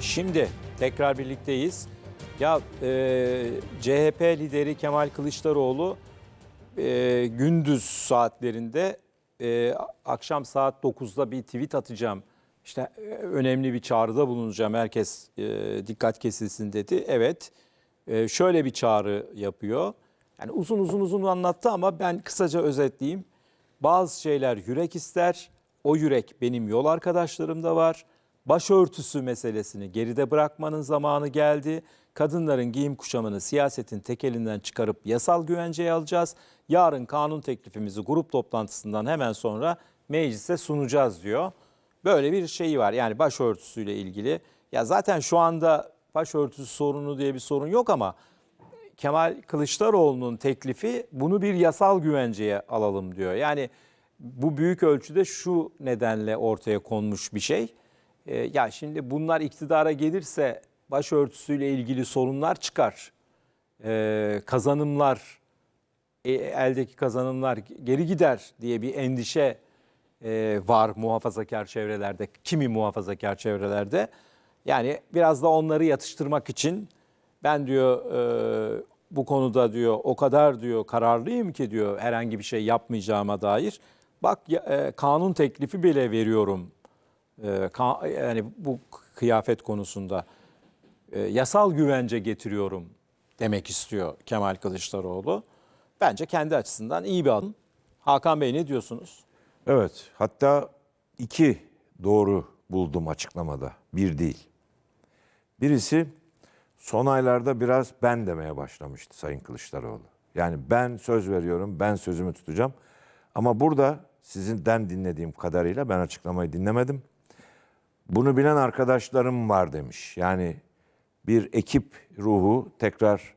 Şimdi tekrar birlikteyiz. Ya e, CHP lideri Kemal Kılıçdaroğlu e, gündüz saatlerinde e, akşam saat 9'da bir tweet atacağım. İşte e, önemli bir çağrıda bulunacağım. Herkes e, dikkat kesilsin dedi. Evet. E, şöyle bir çağrı yapıyor. Yani uzun uzun uzun anlattı ama ben kısaca özetleyeyim. Bazı şeyler yürek ister. O yürek benim yol arkadaşlarımda var. Başörtüsü meselesini geride bırakmanın zamanı geldi. Kadınların giyim kuşamını siyasetin tekelinden çıkarıp yasal güvenceye alacağız. Yarın kanun teklifimizi grup toplantısından hemen sonra meclise sunacağız diyor. Böyle bir şeyi var yani başörtüsüyle ilgili. Ya zaten şu anda başörtüsü sorunu diye bir sorun yok ama Kemal Kılıçdaroğlu'nun teklifi bunu bir yasal güvenceye alalım diyor. Yani bu büyük ölçüde şu nedenle ortaya konmuş bir şey. Ee, ya şimdi bunlar iktidara gelirse başörtüsüyle ilgili sorunlar çıkar. Ee, kazanımlar, e, eldeki kazanımlar geri gider diye bir endişe e, var muhafazakar çevrelerde, kimi muhafazakar çevrelerde. Yani biraz da onları yatıştırmak için ben diyor e, bu konuda diyor o kadar diyor kararlıyım ki diyor herhangi bir şey yapmayacağıma dair. Bak e, kanun teklifi bile veriyorum. E, ka- yani bu kıyafet konusunda e, yasal güvence getiriyorum demek istiyor Kemal Kılıçdaroğlu. Bence kendi açısından iyi bir adım. Hakan Bey ne diyorsunuz? Evet, hatta iki doğru buldum açıklamada, bir değil. Birisi son aylarda biraz ben demeye başlamıştı Sayın Kılıçdaroğlu. Yani ben söz veriyorum, ben sözümü tutacağım. Ama burada sizinden dinlediğim kadarıyla ben açıklamayı dinlemedim. Bunu bilen arkadaşlarım var demiş. Yani bir ekip ruhu tekrar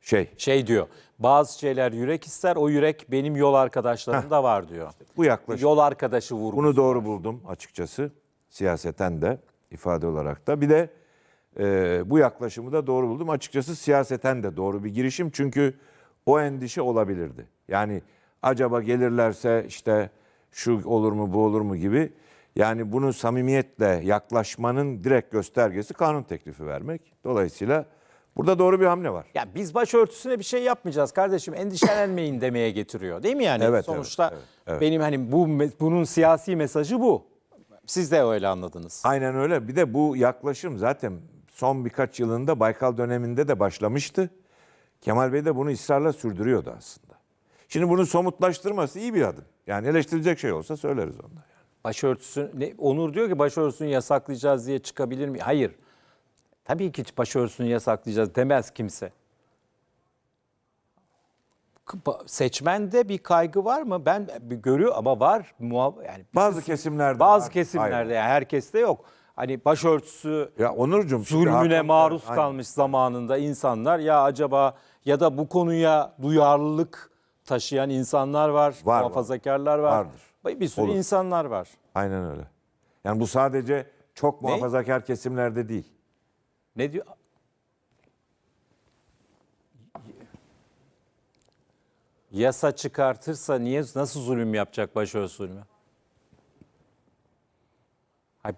şey, Şey diyor, bazı şeyler yürek ister, o yürek benim yol arkadaşlarımda var diyor. bu yaklaşım. Yol arkadaşı vurgu. Bunu doğru buldum açıkçası. Siyaseten de ifade olarak da. Bir de e, bu yaklaşımı da doğru buldum. Açıkçası siyaseten de doğru bir girişim. Çünkü o endişe olabilirdi. Yani acaba gelirlerse işte şu olur mu bu olur mu gibi. Yani bunu samimiyetle yaklaşmanın direkt göstergesi kanun teklifi vermek. Dolayısıyla burada doğru bir hamle var. Ya biz başörtüsüne bir şey yapmayacağız kardeşim endişelenmeyin demeye getiriyor. Değil mi yani? Evet, Sonuçta evet, evet, benim hani bu bunun siyasi mesajı bu. Siz de öyle anladınız. Aynen öyle. Bir de bu yaklaşım zaten son birkaç yılında Baykal döneminde de başlamıştı. Kemal Bey de bunu ısrarla sürdürüyordu aslında. Şimdi bunu somutlaştırması iyi bir adım. Yani eleştirilecek şey olsa söyleriz onda. Başörtüsü ne, Onur diyor ki başörtüsünü yasaklayacağız diye çıkabilir mi? Hayır. Tabii ki başörtüsünü yasaklayacağız demez kimse. Seçmende bir kaygı var mı? Ben görüyor ama var. Yani Bazı kesimlerde bazı var. kesimlerde Hayır. yani herkeste yok. Hani başörtüsü Ya Onurcuğum. zulmüne maruz Aynen. kalmış zamanında insanlar ya acaba ya da bu konuya duyarlılık taşıyan insanlar var, Var, muhafazakarlar var. Vardır. Bir sürü Olur. insanlar var. Aynen öyle. Yani bu sadece çok muhafazakar kesimlerde değil. Ne diyor? Yasa çıkartırsa niye nasıl zulüm yapacak başörtüsü zulmü? Ha,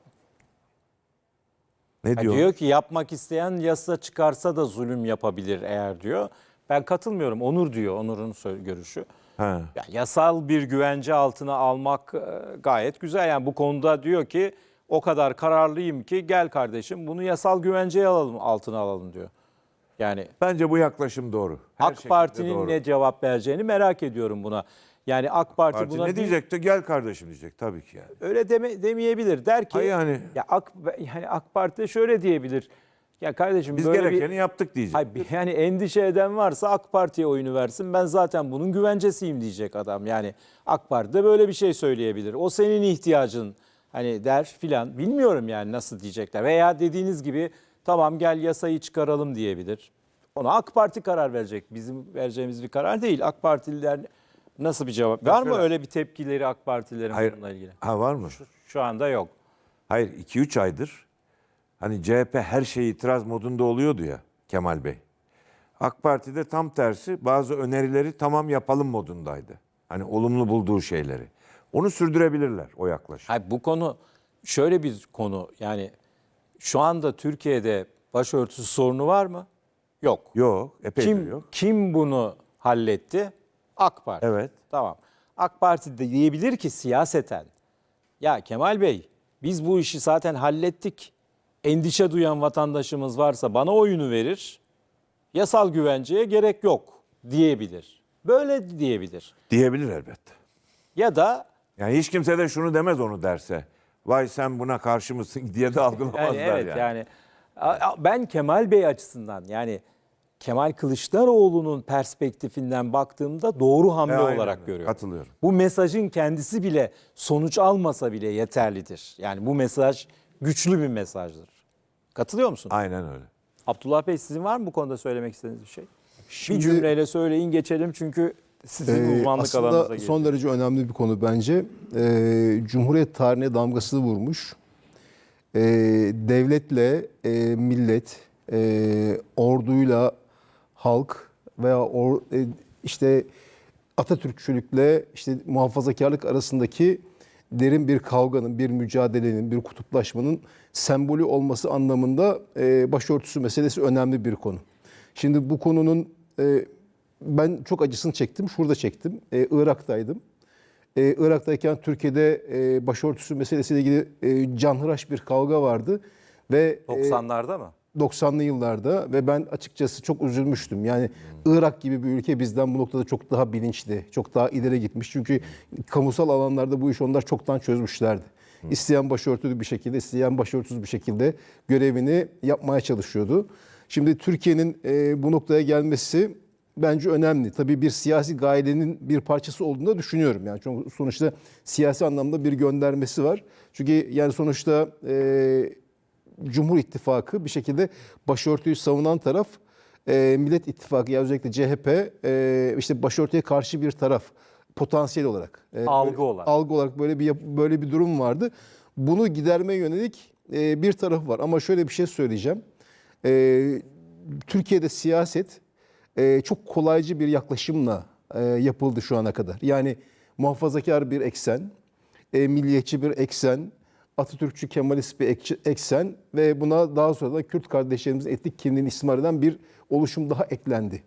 Ne ha diyor? diyor ki yapmak isteyen yasa çıkarsa da zulüm yapabilir eğer diyor. Ben katılmıyorum. Onur diyor. Onur'un sö- görüşü. Ha. Ya yasal bir güvence altına almak e, gayet güzel. Yani bu konuda diyor ki o kadar kararlıyım ki gel kardeşim bunu yasal güvenceye alalım altına alalım diyor. Yani Bence bu yaklaşım doğru. Her AK Parti'nin doğru. ne cevap vereceğini merak ediyorum buna. Yani AK Parti, Parti buna ne diyecekti? Gel kardeşim diyecek tabii ki yani. öyle deme, demeyebilir. Der ki Hayır yani- ya AK yani AK Parti şöyle diyebilir. Ya kardeşim Biz böyle gerekeni bir yaptık diyecek. Hayır, yani endişe eden varsa AK Parti'ye oyunu versin. Ben zaten bunun güvencesiyim diyecek adam. Yani AK Parti de böyle bir şey söyleyebilir. O senin ihtiyacın hani der filan. Bilmiyorum yani nasıl diyecekler. Veya dediğiniz gibi tamam gel yasayı çıkaralım diyebilir. Ona AK Parti karar verecek. Bizim vereceğimiz bir karar değil. AK Partililer nasıl bir cevap? Var mı öyle bir tepkileri AK Partilerin Hayır. bununla ilgili? Ha var mı? Şu anda yok. Hayır 2-3 aydır hani CHP her şey itiraz modunda oluyordu ya Kemal Bey. AK Parti'de tam tersi bazı önerileri tamam yapalım modundaydı. Hani olumlu bulduğu şeyleri. Onu sürdürebilirler o yaklaşım. Hayır, bu konu şöyle bir konu yani şu anda Türkiye'de başörtüsü sorunu var mı? Yok. Yok. Epeydir Kim yok. kim bunu halletti? AK Parti. Evet. Tamam. AK Parti de diyebilir ki siyaseten ya Kemal Bey biz bu işi zaten hallettik. Endişe duyan vatandaşımız varsa bana oyunu verir. Yasal güvenceye gerek yok diyebilir. Böyle diyebilir. Diyebilir elbette. Ya da Yani hiç kimse de şunu demez onu derse. Vay sen buna karşı mısın diye de algılamazlar yani yani. evet yani a- ben Kemal Bey açısından yani Kemal Kılıçdaroğlu'nun perspektifinden baktığımda doğru hamle E, aynen olarak görüyorum. Katılıyorum. Bu mesajın kendisi bile sonuç almasa bile yeterlidir. Yani bu mesaj güçlü bir mesajdır. Katılıyor musun? Aynen öyle. Abdullah Bey sizin var mı bu konuda söylemek istediğiniz bir şey? Şimdi- bir cümleyle söyleyin geçelim çünkü sizin Ee, uzmanlık alanınıza aslında son derece önemli bir konu bence. Ee, Cumhuriyet tarihine damgasını vurmuş. Ee, devletle e, millet, e, orduyla halk veya or, e, işte Atatürkçülükle işte muhafazakarlık arasındaki derin bir kavganın, bir mücadelenin, bir kutuplaşmanın sembolü olması anlamında e, başörtüsü meselesi önemli bir konu. Şimdi bu konunun e, ben çok acısını çektim. Şurada çektim. E, Irak'taydım. E, Irak'tayken Türkiye'de e, başörtüsü meselesiyle ilgili e, canhıraş bir kavga vardı ve e, 90'larda mı? 90'lı yıllarda ve ben açıkçası çok üzülmüştüm. Yani Irak gibi bir ülke bizden bu noktada çok daha bilinçli, çok daha ileri gitmiş. Çünkü kamusal alanlarda bu işi onlar çoktan çözmüşlerdi. İsteyen başörtülü bir şekilde, isteyen başörtüsüz bir şekilde görevini yapmaya çalışıyordu. Şimdi Türkiye'nin e, bu noktaya gelmesi bence önemli. Tabii bir siyasi gayenin bir parçası olduğunu da düşünüyorum. Yani çünkü sonuçta siyasi anlamda bir göndermesi var. Çünkü yani sonuçta e, Cumhur İttifakı bir şekilde başörtüyü savunan taraf e, Millet İttifakı ya özellikle CHP e, işte başörtüye karşı bir taraf potansiyel olarak e, Algı böyle- olarak. algı olarak böyle bir böyle bir durum vardı. Bunu gidermeye yönelik e, bir tarafı var ama şöyle bir şey söyleyeceğim. E, Türkiye'de siyaset e, çok kolaycı bir yaklaşımla e, yapıldı şu ana kadar. Yani muhafazakar bir eksen, e, milliyetçi bir eksen, Atatürkçü Kemalist bir ek- eksen ve buna daha sonra da Kürt kardeşlerimizin etnik kimliğini istismar eden bir oluşum daha eklendi.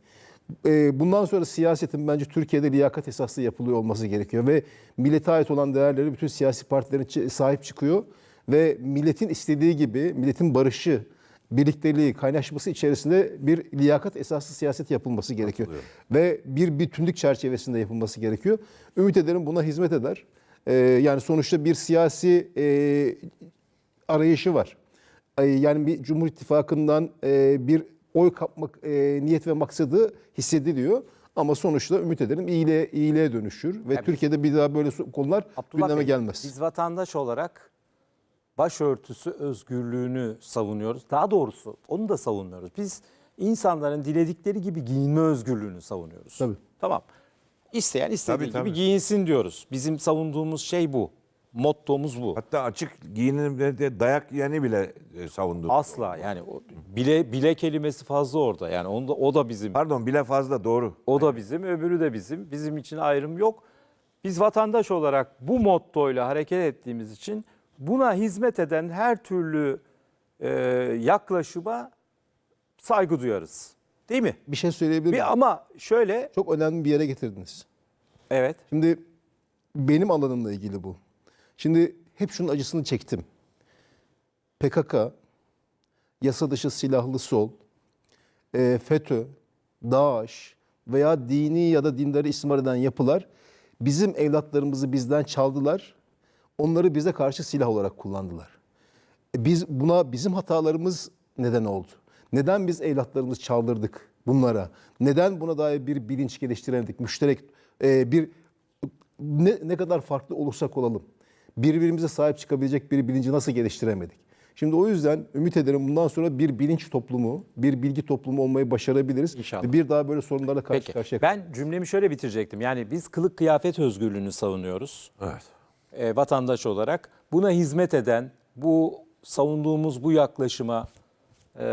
E, bundan sonra siyasetin bence Türkiye'de liyakat esaslı yapılıyor olması gerekiyor ve millete ait olan değerleri bütün siyasi partilerin sahip çıkıyor ve milletin istediği gibi milletin barışı, birlikteliği, kaynaşması içerisinde bir liyakat esaslı siyaset yapılması gerekiyor. Ve bir bütünlük çerçevesinde yapılması gerekiyor. Ümit ederim buna hizmet eder. Ee, yani sonuçta bir siyasi e, arayışı var. Ee, yani bir Cumhur İttifakı'ndan e, bir oy kapmak e, niyet ve maksadı hissediliyor. Ama sonuçta ümit ederim iyiliğe, iyiliğe dönüşür ve Tabii. Türkiye'de bir daha böyle konular Abdullah gündeme Bey, gelmez. Biz vatandaş olarak başörtüsü özgürlüğünü savunuyoruz. Daha doğrusu onu da savunmuyoruz. Biz insanların diledikleri gibi giyinme özgürlüğünü savunuyoruz. Tabii. Tamam. İsteyen istediği Tabii, gibi tabii. giyinsin diyoruz. Bizim savunduğumuz şey bu. Mottomuz bu. Hatta açık giyinimde de dayak yiyeni bile e, savunduk. Asla yani o bile bile kelimesi fazla orada. Yani onda o da bizim. Pardon bile fazla doğru. O da bizim, öbürü de bizim. Bizim için ayrım yok. Biz vatandaş olarak bu mottoyla hareket ettiğimiz için buna hizmet eden her türlü e, yaklaşıma saygı duyarız. Değil mi? Bir şey söyleyebilir miyim? Bir ama şöyle, Çok önemli bir yere getirdiniz. evet. Şimdi benim alanımla ilgili bu. Şimdi hep şunun acısını çektim. PKK, yasa dışı silahlı sol, e, FETÖ, DAEŞ veya dini ya da dindarı istismar eden yapılar bizim evlatlarımızı bizden çaldılar. Onları bize karşı silah olarak kullandılar. E, Biz buna bizim hatalarımız neden oldu? Neden biz evlatlarımızı çaldırdık bunlara? Neden buna dair bir bilinç geliştiremedik? Müşterek e, bir ne, ne kadar farklı olursak olalım birbirimize sahip çıkabilecek bir bilinci nasıl geliştiremedik? Şimdi o yüzden ümit ederim bundan sonra bir bilinç toplumu, bir bilgi toplumu olmayı başarabiliriz. İnşallah. Bir daha böyle sorunlarla karşı Peki. karşıya Ben cümlemi şöyle bitirecektim. Yani biz kılık kıyafet özgürlüğünü savunuyoruz. Evet. e, vatandaş olarak buna hizmet eden, bu savunduğumuz bu yaklaşıma e,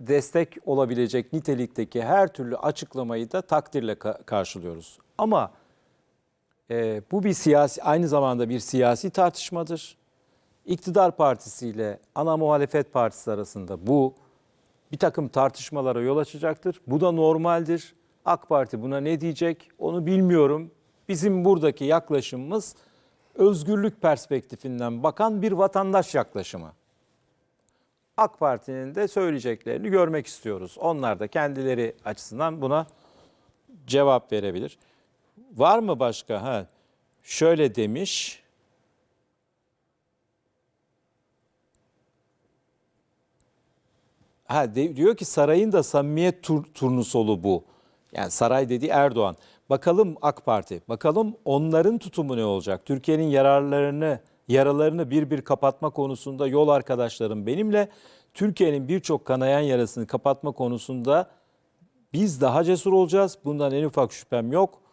destek olabilecek nitelikteki her türlü açıklamayı da takdirle ka- karşılıyoruz. Ama e, bu bir siyasi, aynı zamanda bir siyasi tartışmadır. iktidar partisiyle ana muhalefet partisi arasında bu bir takım tartışmalara yol açacaktır. Bu da normaldir. AK Parti buna ne diyecek onu bilmiyorum. Bizim buradaki yaklaşımımız özgürlük perspektifinden bakan bir vatandaş yaklaşımı. AK Parti'nin de söyleyeceklerini görmek istiyoruz. Onlar da kendileri açısından buna cevap verebilir. Var mı başka? Ha, şöyle demiş. Ha de- diyor ki sarayın da samimiyet tur, turnusolu bu. Yani saray dediği Erdoğan. Bakalım AK Parti, bakalım onların tutumu ne olacak? Türkiye'nin yararlarını, yaralarını bir bir kapatma konusunda yol arkadaşlarım benimle Türkiye'nin birçok kanayan yarasını kapatma konusunda biz daha cesur olacağız. Bundan en ufak şüphem yok.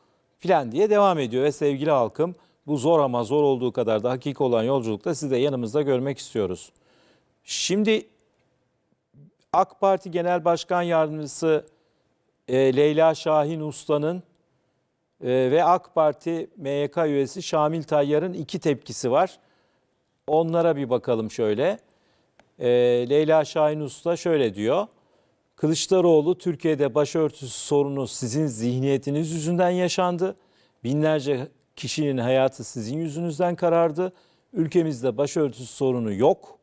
Filan diye devam ediyor ve sevgili halkım bu zor ama zor olduğu kadar da hakiki olan yolculukta sizi de yanımızda görmek istiyoruz. Şimdi AK Parti Genel Başkan Yardımcısı e, Leyla Şahin Usta'nın e, ve AK Parti MYK üyesi Şamil Tayyar'ın iki tepkisi var. Onlara bir bakalım şöyle. E, Leyla Şahin Usta şöyle diyor. Kılıçdaroğlu Türkiye'de başörtüsü sorunu sizin zihniyetiniz yüzünden yaşandı. Binlerce kişinin hayatı sizin yüzünüzden karardı. Ülkemizde başörtüsü sorunu yok.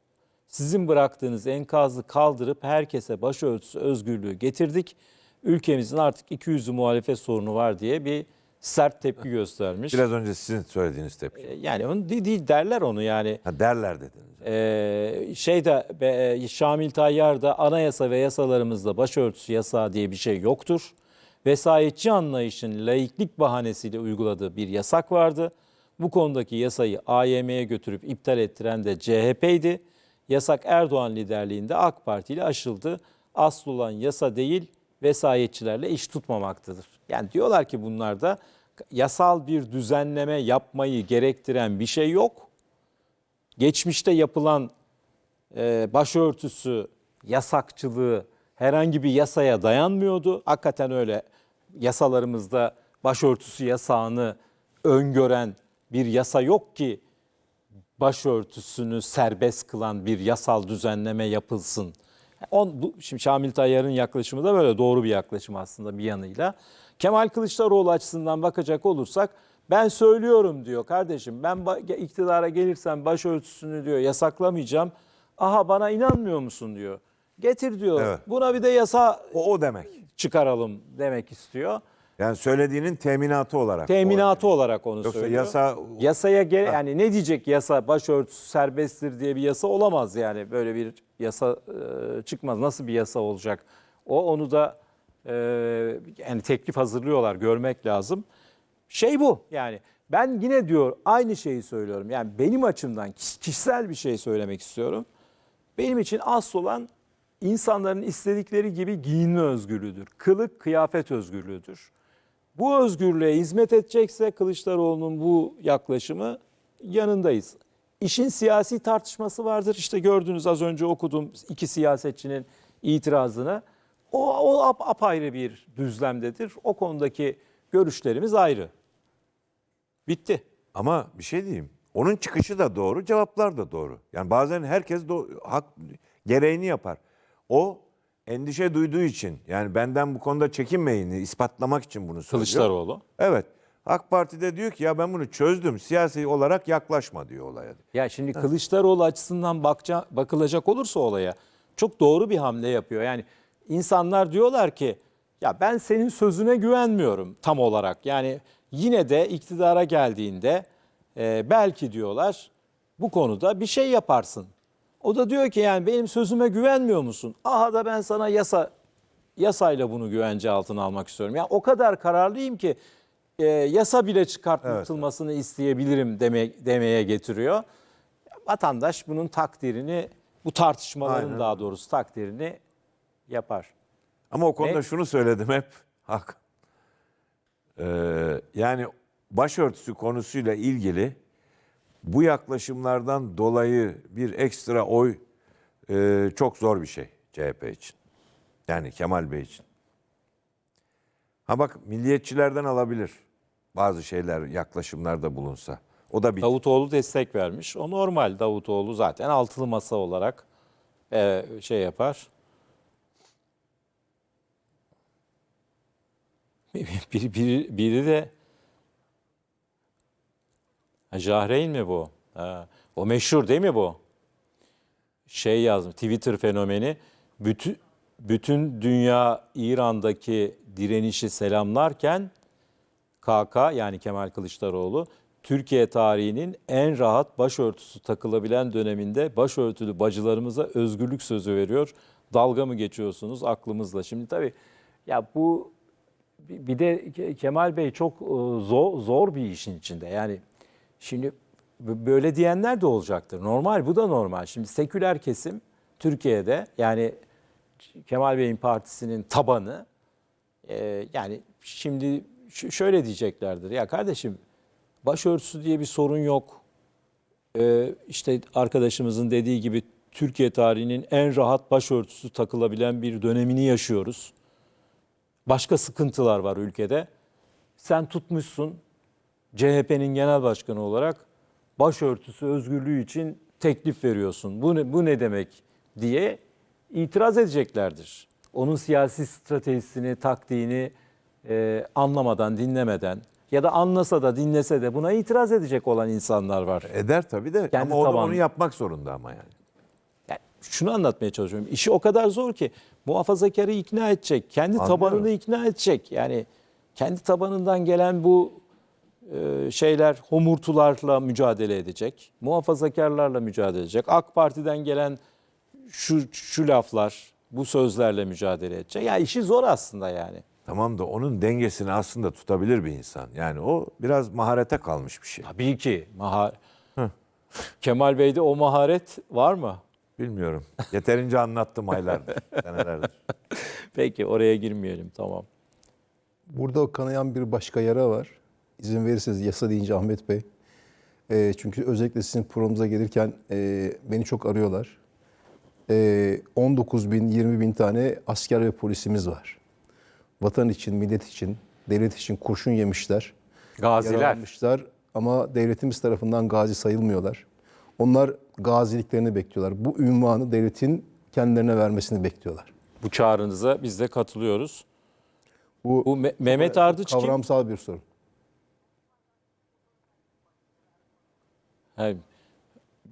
Sizin bıraktığınız enkazı kaldırıp herkese başörtüsü özgürlüğü getirdik. Ülkemizin artık iki yüzlü muhalefet sorunu var diye bir sert tepki göstermiş. Biraz önce sizin söylediğiniz tepki. E, Yani onu değil, değil derler onu yani. Ha, derler dediniz. Ee, şey de be- e, Şamil Tayyar da anayasa ve yasalarımızda başörtüsü yasağı diye bir şey yoktur. Vesayetçi anlayışın laiklik bahanesiyle uyguladığı bir yasak vardı. Bu konudaki yasayı AYM'ye götürüp iptal ettiren de CHP'ydi. Yasak Erdoğan liderliğinde AK Parti ile aşıldı. Asıl olan yasa değil, vesayetçilerle iş tutmamaktadır. Yani diyorlar ki bunlarda yasal bir düzenleme yapmayı gerektiren bir şey yok geçmişte yapılan e, başörtüsü yasakçılığı herhangi bir yasaya dayanmıyordu. Hakikaten öyle yasalarımızda başörtüsü yasağını öngören bir yasa yok ki başörtüsünü serbest kılan bir yasal düzenleme yapılsın. On, bu, şimdi Şamil Tayyar'ın yaklaşımı da böyle doğru bir yaklaşım aslında bir yanıyla. Kemal Kılıçdaroğlu açısından bakacak olursak ben söylüyorum diyor kardeşim ben iktidara gelirsem başörtüsünü diyor yasaklamayacağım. Aha bana inanmıyor musun diyor. Getir diyor. Evet. Buna bir de yasa O, o demek. çıkaralım demek istiyor. Yani söylediğinin teminatı olarak. Teminatı O. olarak onu Yoksa söylüyor. yasa- yasaya gere yani ne diyecek yasa başörtüsü serbesttir diye bir yasa olamaz yani böyle bir yasa e, çıkmaz. Nasıl bir yasa olacak? O onu da e, yani teklif hazırlıyorlar görmek lazım. Şey bu yani ben yine diyor aynı şeyi söylüyorum. Yani benim açımdan kiş- kişisel bir şey söylemek istiyorum. Benim için asıl olan insanların istedikleri gibi giyinme özgürlüğüdür. Kılık kıyafet özgürlüğüdür. Bu özgürlüğe hizmet edecekse Kılıçdaroğlu'nun bu yaklaşımı yanındayız. İşin siyasi tartışması vardır. İşte gördünüz az önce okudum iki siyasetçinin itirazını. O, o ap- apayrı bir düzlemdedir. O konudaki görüşlerimiz ayrı. Bitti. Ama bir şey diyeyim. Onun çıkışı da doğru, cevaplar da doğru. Yani bazen herkes do- hak gereğini yapar. O endişe duyduğu için yani benden bu konuda çekinmeyini ispatlamak için bunu söylüyor. Kılıçdaroğlu. Evet. AK Parti de diyor ki ya ben bunu çözdüm. Siyasi olarak yaklaşma diyor olaya. Ya şimdi Kılıçdaroğlu açısından bakca, bakılacak olursa olaya çok doğru bir hamle yapıyor. Yani insanlar diyorlar ki ya ben senin sözüne güvenmiyorum tam olarak. Yani yine de iktidara geldiğinde e, belki diyorlar bu konuda bir şey yaparsın. O da diyor ki yani benim sözüme güvenmiyor musun? Aha da ben sana yasa yasayla bunu güvence altına almak istiyorum. Yani o kadar kararlıyım ki e, yasa bile çıkartılmasını isteyebilirim deme, demeye getiriyor. Vatandaş bunun takdirini, bu tartışmaların Aynen. daha doğrusu takdirini yapar. Ama o konuda Ne? şunu söyledim hep. Hak. Ee, yani başörtüsü konusuyla ilgili bu yaklaşımlardan dolayı bir ekstra oy e, çok zor bir şey CHP için. Yani Kemal Bey için. Ha bak milliyetçilerden alabilir bazı şeyler yaklaşımlarda bulunsa. O da bir Davutoğlu destek vermiş. O normal Davutoğlu zaten altılı masa olarak e, şey yapar. Biri, biri, biri de Jahreyn mi bu? Ha, o meşhur değil mi bu? Şey yazmış Twitter fenomeni bütün bütün dünya İran'daki direnişi selamlarken KK yani Kemal Kılıçdaroğlu Türkiye tarihinin en rahat başörtüsü takılabilen döneminde başörtülü bacılarımıza özgürlük sözü veriyor. Dalga mı geçiyorsunuz aklımızla? Şimdi tabii ya bu bir de Ke- Kemal Bey çok e, zor, zor bir işin içinde. Yani şimdi böyle diyenler de olacaktır. Normal bu da normal. Şimdi seküler kesim Türkiye'de yani Kemal Bey'in partisinin tabanı ee, yani şimdi şöyle diyeceklerdir. Ya kardeşim başörtüsü diye bir sorun yok. Ee, işte arkadaşımızın dediği gibi Türkiye tarihinin en rahat başörtüsü takılabilen bir dönemini yaşıyoruz. Başka sıkıntılar var ülkede. Sen tutmuşsun CHP'nin genel başkanı olarak başörtüsü özgürlüğü için teklif veriyorsun. Bu ne, bu ne demek diye itiraz edeceklerdir. Onun siyasi stratejisini, taktiğini e, anlamadan, dinlemeden ya da anlasa da dinlese de buna itiraz edecek olan insanlar var. eder tabii de Kendi ama o da tabanı. onu yapmak zorunda ama yani. Yani şunu anlatmaya çalışıyorum. İşi o kadar zor ki muhafazakarı ikna edecek, kendi Anlıyorum. tabanını ikna edecek. Yani kendi tabanından gelen bu e, şeyler, homurtularla mücadele edecek. Muhafazakarlarla mücadele edecek. AK Parti'den gelen şu şu laflar, bu sözlerle mücadele edecek. Ya işi zor aslında yani. Tamam da onun dengesini aslında tutabilir bir insan. Yani o biraz maharete kalmış bir şey. Tabii ki maha Kemal Bey'de o maharet var mı? Bilmiyorum. Yeterince anlattım aylardır, senelerdir. Peki oraya girmeyelim tamam. Burada kanayan bir başka yara var. İzin verirseniz yasa deyince Ahmet Bey. Ee, çünkü özellikle sizin programımıza gelirken e, beni çok arıyorlar. Ee, 19 bin, 20 bin tane asker ve polisimiz var. Vatan için, millet için, devlet için kurşun yemişler. Gaziler. Yaralanmışlar ama devletimiz tarafından gazi sayılmıyorlar. Onlar gaziliklerini bekliyorlar. Bu ünvanı devletin kendilerine vermesini bekliyorlar. Bu çağrınıza biz de katılıyoruz. Bu, Bu Me- Mehmet Ardıç kim? kavramsal bir sorun. Ha,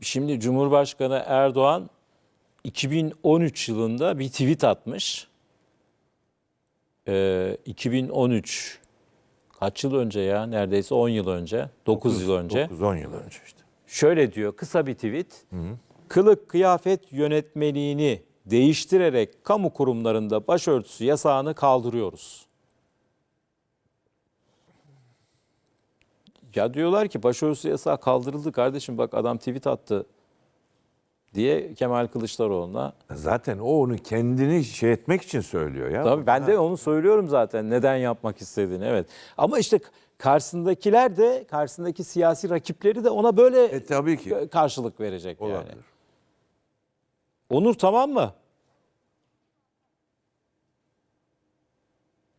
Şimdi Cumhurbaşkanı Erdoğan 2013 yılında bir tweet atmış. Ee, 2013 kaç yıl önce ya? Neredeyse 10 yıl önce, 9 yıl önce. 9-10 yıl önce işte. Şöyle diyor kısa bir tweet. Kılık kıyafet yönetmeliğini değiştirerek kamu kurumlarında başörtüsü yasağını kaldırıyoruz. Ya diyorlar ki başörtüsü yasağı kaldırıldı kardeşim bak adam tweet attı diye Kemal Kılıçdaroğlu'na. Zaten o onu kendini şey etmek için söylüyor ya. Tabii ben de onu söylüyorum zaten neden yapmak istediğini evet. Ama işte karşısındakiler de karşısındaki siyasi rakipleri de ona böyle E tabii ki. karşılık verecek yani. Olabilir. Onur tamam mı?